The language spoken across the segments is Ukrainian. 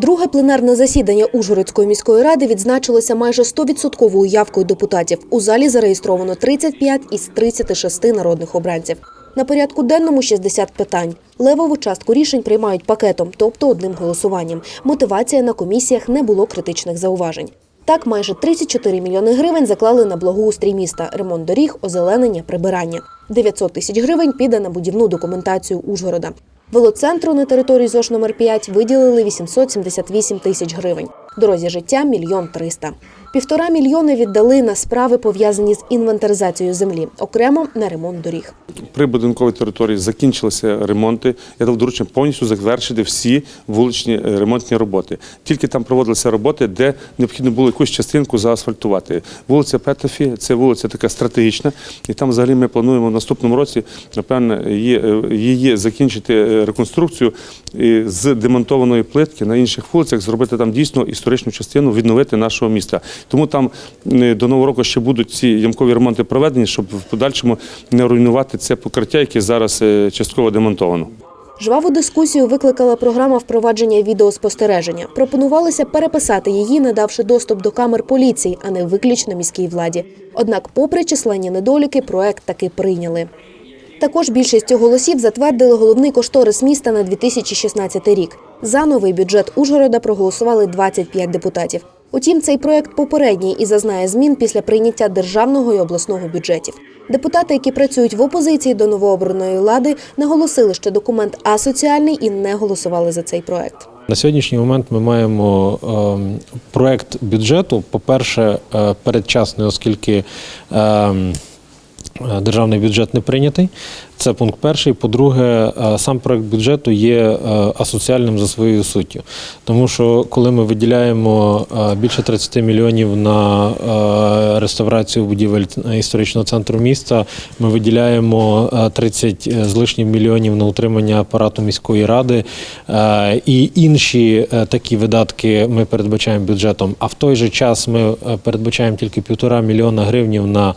Друге пленарне засідання Ужгородської міської ради відзначилося майже 100% явкою депутатів. У залі зареєстровано 35 із 36 народних обранців. На порядку денному 60 питань. Левову частку рішень приймають пакетом, тобто одним голосуванням. Мотивація на комісіях не було критичних зауважень. Так, майже 34 мільйони гривень заклали на благоустрій міста, ремонт доріг, озеленення, прибирання. 900 тисяч гривень піде на будівну документацію Ужгорода. Велоцентру на території ЗОШ номер 5 виділили 878 тисяч гривень. Дорозі життя – мільйон триста. Півтора мільйони віддали на справи, пов'язані з інвентаризацією землі, окремо на ремонт доріг. При будинковій території закінчилися ремонти. Я дав доручення повністю завершити всі вуличні е, ремонтні роботи. Тільки там проводилися роботи, де необхідно було якусь частинку заасфальтувати. Вулиця Петефі це вулиця така стратегічна, і там взагалі ми плануємо в наступному році, напевно, її, е, закінчити е, реконструкцію з демонтованої плитки на інших вулицях, зробити там дійсно історичну частину, відновити нашого міста. Тому там е, до нового року ще будуть ці ямкові ремонти проведені, щоб в подальшому не руйнувати це покриття, яке зараз е, частково демонтовано. Жваву дискусію викликала програма впровадження відеоспостереження. Пропонувалося переписати її, надавши доступ до камер поліції, а не виключно міській владі. Однак, попри численні недоліки, проект таки прийняли. Також більшістю голосів затвердили головний кошторис міста на 2016 рік. За новий бюджет Ужгорода проголосували 25 депутатів. Утім, цей проект попередній і зазнає змін після прийняття державного і обласного бюджетів. Депутати, які працюють в опозиції до новообраної влади, наголосили, що документ асоціальний і не голосували за цей проект. На сьогоднішній момент ми маємо ем, проект бюджету. По-перше, е, передчасний, оскільки ем, е, державний бюджет не прийнятий. Це пункт перший. По-друге, е, сам проект бюджету є е, асоціальним за своєю суттю. Тому що коли ми виділяємо е, більше 30 мільйонів на реставрацію будівель історичного центру міста, ми виділяємо е, 30 з лишнім мільйонів на утримання апарату міської ради і інші такі видатки ми передбачаємо бюджетом. А в той же час ми передбачаємо тільки півтора мільйона гривнів на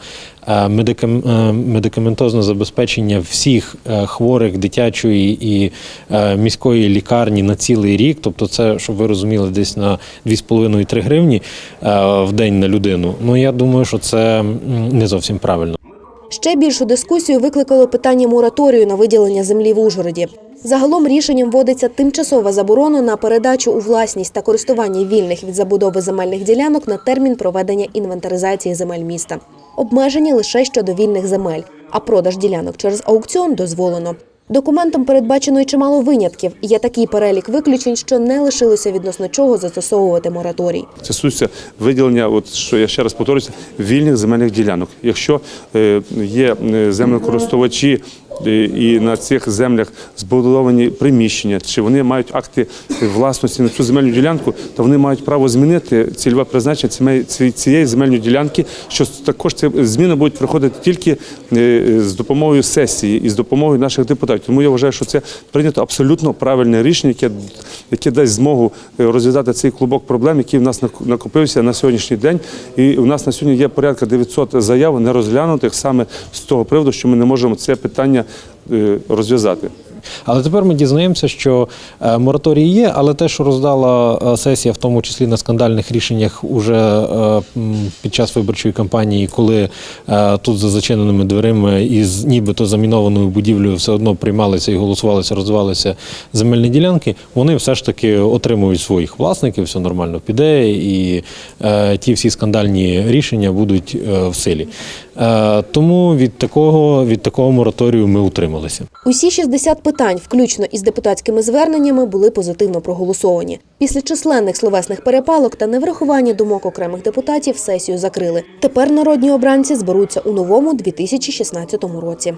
медикам- медикаментозне забезпечення всіх е, хворих дитячої і е, міської лікарні на цілий рік. Тобто, це, щоб ви розуміли, десь на 2,5-3 гривні е, в день на людину. Ну я думаю, що це не зовсім правильно. Ще більшу дискусію викликало питання мораторію на виділення землі в Ужгороді. Загалом рішенням вводиться тимчасова заборона на передачу у власність та користування вільних від забудови земельних ділянок на термін проведення інвентаризації земель міста. Обмеження лише щодо вільних земель, а продаж ділянок через аукціон дозволено. Документом передбачено й чимало винятків. Є такий перелік виключень, що не лишилося відносно чого застосовувати мораторій. Це стосується виділення, от що я ще раз повторюся, вільних земельних ділянок. Якщо е, є е, землекористувачі і на цих землях збудовані приміщення, чи вони мають акти власності на цю земельну ділянку, то вони мають право змінити цільове призначення цієї- земельної ділянки. Що також ці зміни будуть проходити тільки е, з допомогою сесії і з допомогою наших депутатів. Тому я вважаю, що це прийнято абсолютно правильне рішення, яке, яке дасть змогу е, розв'язати цей клубок проблем, який в нас накопився на сьогоднішній день. І у нас на сьогодні є порядка 900 заяв не розглянутих саме з того приводу, що ми не можемо це питання е, розв'язати. Але тепер ми дізнаємося, що е, мораторій є, але те, що роздала е, сесія, в тому числі на скандальних рішеннях, уже е, під час виборчої кампанії, коли тут за зачиненими дверима і з нібито замінованою будівлею все одно приймалися і голосувалися, розвивалися земельні ділянки, вони все ж таки отримують своїх власників, все нормально піде, і ті всі скандальні рішення будуть в силі. Тому від такого, від такого мораторію ми утрималися. Усі 60 питань, включно із депутатськими зверненнями, були позитивно проголосовані. Після численних словесних перепалок та неврахування думок окремих депутатів сесію закрили. Тепер народні обранці зберуться у новому 2016 році.